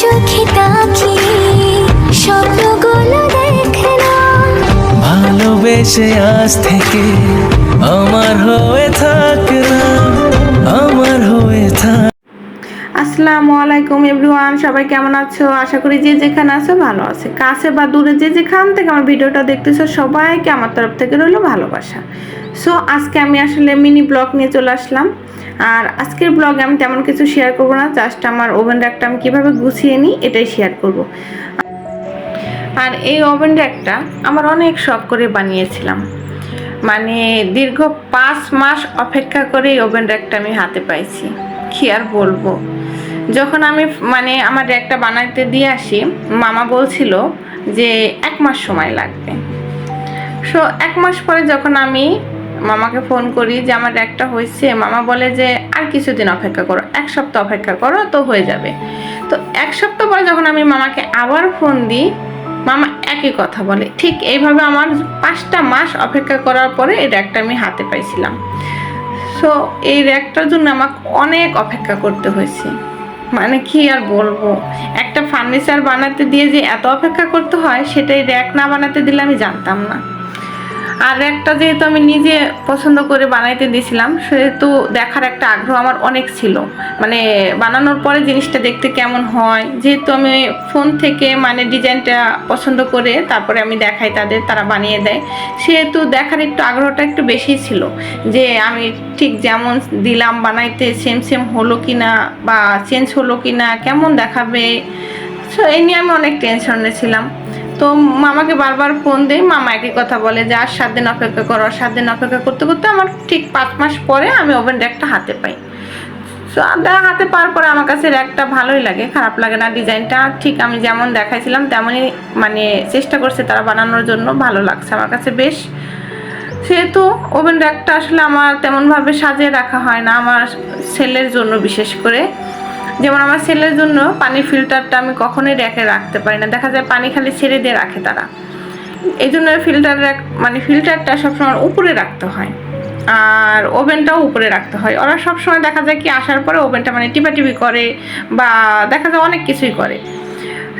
চোখে তাকিয়ে স্বপ্নগুলো দেখে না ভালোবেসে আজ থেকে আমার হয়ে থাক আমার হয়ে থাক। আসসালামু আলাইকুম এভরিওয়ান সবাই কেমন আছো? আশা করি যে যেখানে আছো ভালো আছে। কাছে বা দূরে যে যেখান থেকে আমার ভিডিওটা দেখতেছো সবাইকে আমার তরফ থেকে রইল ভালোবাসা। সো আজকে আমি আসলে মিনি ব্লগ নিয়ে চলে আসলাম। আর আজকের ব্লগে আমি তেমন কিছু শেয়ার করব না জাস্ট আমার ওভেন র্যাকটা আমি কীভাবে গুছিয়ে নিই এটাই শেয়ার করব। আর এই ওভেন র্যাকটা আমার অনেক শখ করে বানিয়েছিলাম। মানে দীর্ঘ পাঁচ মাস অপেক্ষা করে এই ওভেন র্যাকটা আমি হাতে পাইছি। কি আর বলব? যখন আমি মানে আমার র্যাকটা বানাইতে দিয়ে আসি, মামা বলছিল যে এক মাস সময় লাগবে। সো এক মাস পরে যখন আমি মামাকে ফোন করি যে আমার র্যাকটা হয়েছে। মামা বলে যে, আর কিছুদিন অপেক্ষা করো, এক সপ্তাহ অপেক্ষা করো, তো হয়ে যাবে। তো এক সপ্তাহ পরে যখন আমি মামাকে আবার ফোন দিই, মামা একই কথা বলে। ঠিক এইভাবে আমার পাঁচটা মাস অপেক্ষা করার পরে এই র্যাকটা আমি হাতে পাইছিলাম। সো এই র্যাকটার জন্য আমাকে অনেক অপেক্ষা করতে হয়েছে। মানে কি আর বলব? একটা ফার্নিচার বানাতে দিয়ে যে এত অপেক্ষা করতে হয় সেটাই র্যাক না বানাতে দিলে আমি জানতাম না। আর একটা যেহেতু আমি নিজে পছন্দ করে বানাইতে দিয়েছিলাম সেহেতু দেখার একটা আগ্রহ আমার অনেক ছিল। মানে বানানোর পরে জিনিসটা দেখতে কেমন হয়, যেহেতু আমি ফোন থেকে মানে ডিজাইনটা পছন্দ করে তারপরে আমি দেখাই তাদের, তারা বানিয়ে দেয়। সেহেতু দেখার একটু আগ্রহটা একটু বেশি ছিল, যে আমি ঠিক যেমন দিলাম, বানাইতে সেম সেম হলো কি না বা চেঞ্জ হলো কি না কেমন দেখাবে। সো এই নিয়ে আমি অনেক টেনশনে ছিলাম। তো মামাকে বারবার ফোন দেই, মামা একই কথা বলে যে আর সাত দিন অপেক্ষা করো, আর সাত দিন অপেক্ষা করতে করতে আমার ঠিক পাঁচ মাস পরে আমি ওভেন র্যাকটা হাতে পাই। সো দেখা হাতে পাওয়ার পরে আমার কাছে র্যাকটা ভালোই লাগে, খারাপ লাগে না, ডিজাইনটা ঠিক আমি যেমন দেখাইছিলাম তেমনই মানে চেষ্টা করছে তারা বানানোর জন্য, ভালো লাগছে আমার কাছে বেশ। সেহেতু ওভেন র্যাকটা আসলে আমার তেমনভাবে সাজিয়ে রাখা হয় না, আমার ছেলের জন্য বিশেষ করে। যেমন আমার ছেলের জন্য পানির ফিল্টারটা আমি কখনোই র্যাকে রাখতে পারি না। দেখা যায় পানি খালি ছেড়ে দিয়ে রাখে তারা। এই জন্য ফিল্টার মানে ফিল্টারটা সবসময় উপরে রাখতে হয়। আর ওভেনটাও উপরে রাখতে হয়। ওরা সবসময় দেখা যায় কি, আসার পরে ওভেনটা মানে টিপাটিপি করে বা দেখা যায় অনেক কিছুই করে।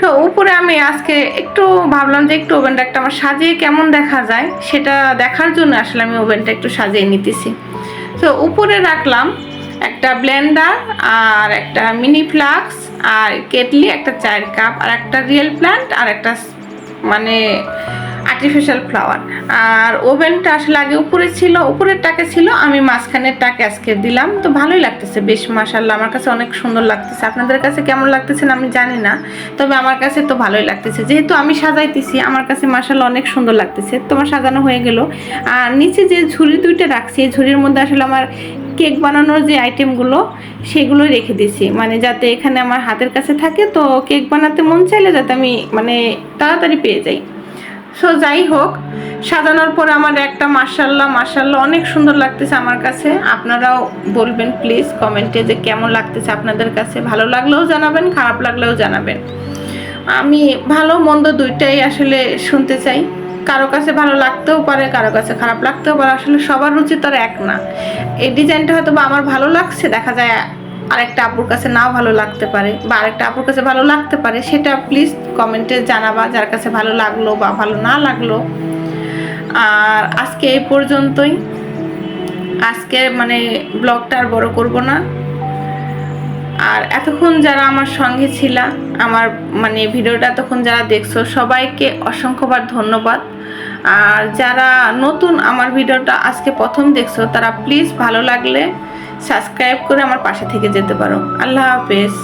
তো উপরে আমি আজকে একটু ভাবলাম যে একটু ওভেনটা একটা আমার সাজিয়ে কেমন দেখা যায়, সেটা দেখার জন্য আসলে আমি ওভেনটা একটু সাজিয়ে নিতেছি। তো উপরে রাখলাম। একটা ব্লেন্ডার আর একটা মিনি ফ্লাক্স আর কেটলি, একটা চায়ের কাপ আর একটা রিয়েল প্ল্যান্ট আর একটা মানে আর্টিফিশিয়াল ফ্লাওয়ার আর ওভেনটা আসলে আগে উপরে ছিল, উপরের টাকে ছিল, আমি মাঝখানের টাকে আজকে দিলাম। তো ভালোই লাগতেছে বেশ মাসাল্লাহ আমার কাছে অনেক সুন্দর লাগতেছে। আপনাদের কাছে কেমন লাগতেছে না আমি জানি না, তবে আমার কাছে তো ভালোই লাগতেছে। যেহেতু আমি সাজাইতেছি, আমার কাছে মাসাল্লাহ অনেক সুন্দর লাগতেছে। তোমার সাজানো হয়ে গেল। আর নিচে যে ঝুড়ি দুইটা রাখছি, এই ঝুড়ির মধ্যে আসলে আমার কেক বানানোর যে আইটেমগুলো সেগুলোই রেখে দিয়েছি। মানে যাতে এখানে আমার হাতের কাছে থাকে, তো কেক বানাতে মন চাইলে যাতে আমি মানে তাড়াতাড়ি পেয়ে যাই। সো যাই হোক, সাজানোর পর আমার একটা মার্শাল্লাহ মার্শাল্লাহ অনেক সুন্দর লাগতেছে আমার কাছে। আপনারাও বলবেন প্লিজ কমেন্টে যে কেমন লাগতেছে আপনাদের কাছে। ভালো লাগলেও জানাবেন, খারাপ লাগলেও জানাবেন। আমি ভালো মন্দ দুইটাই আসলে শুনতে চাই। কারও কাছে ভালো লাগতেও পারে, কারও কাছে খারাপ লাগতেও পারে, আসলে সবার রুচি তো আর এক না। এই ডিজাইনটা হয়তো বা আমার ভালো লাগছে, দেখা যায় আরেকটা আপুর কাছে নাও ভালো লাগতে পারে বা আরেকটা আপুর কাছে ভালো লাগতে পারে, সেটা প্লিজ কমেন্টে জানাবা যার কাছে ভালো লাগল বা ভালো না লাগল। আর আজকে এই পর্যন্তই। আজকে মানে ব্লগটা আর বড় করব না। আর এতক্ষণ যারা আমার সঙ্গে ছিলা আমার মানে ভিডিওটা তখন যারা দেখছ, সবাইকে অসংখ্যবার ধন্যবাদ। আর যারা নতুন আমার ভিডিওটা আজকে প্রথম দেখছ, তারা প্লিজ ভালো লাগলে সাবস্ক্রাইব করে আমার পাশে থেকে যেতে পারো। আল্লাহ হাফেজ।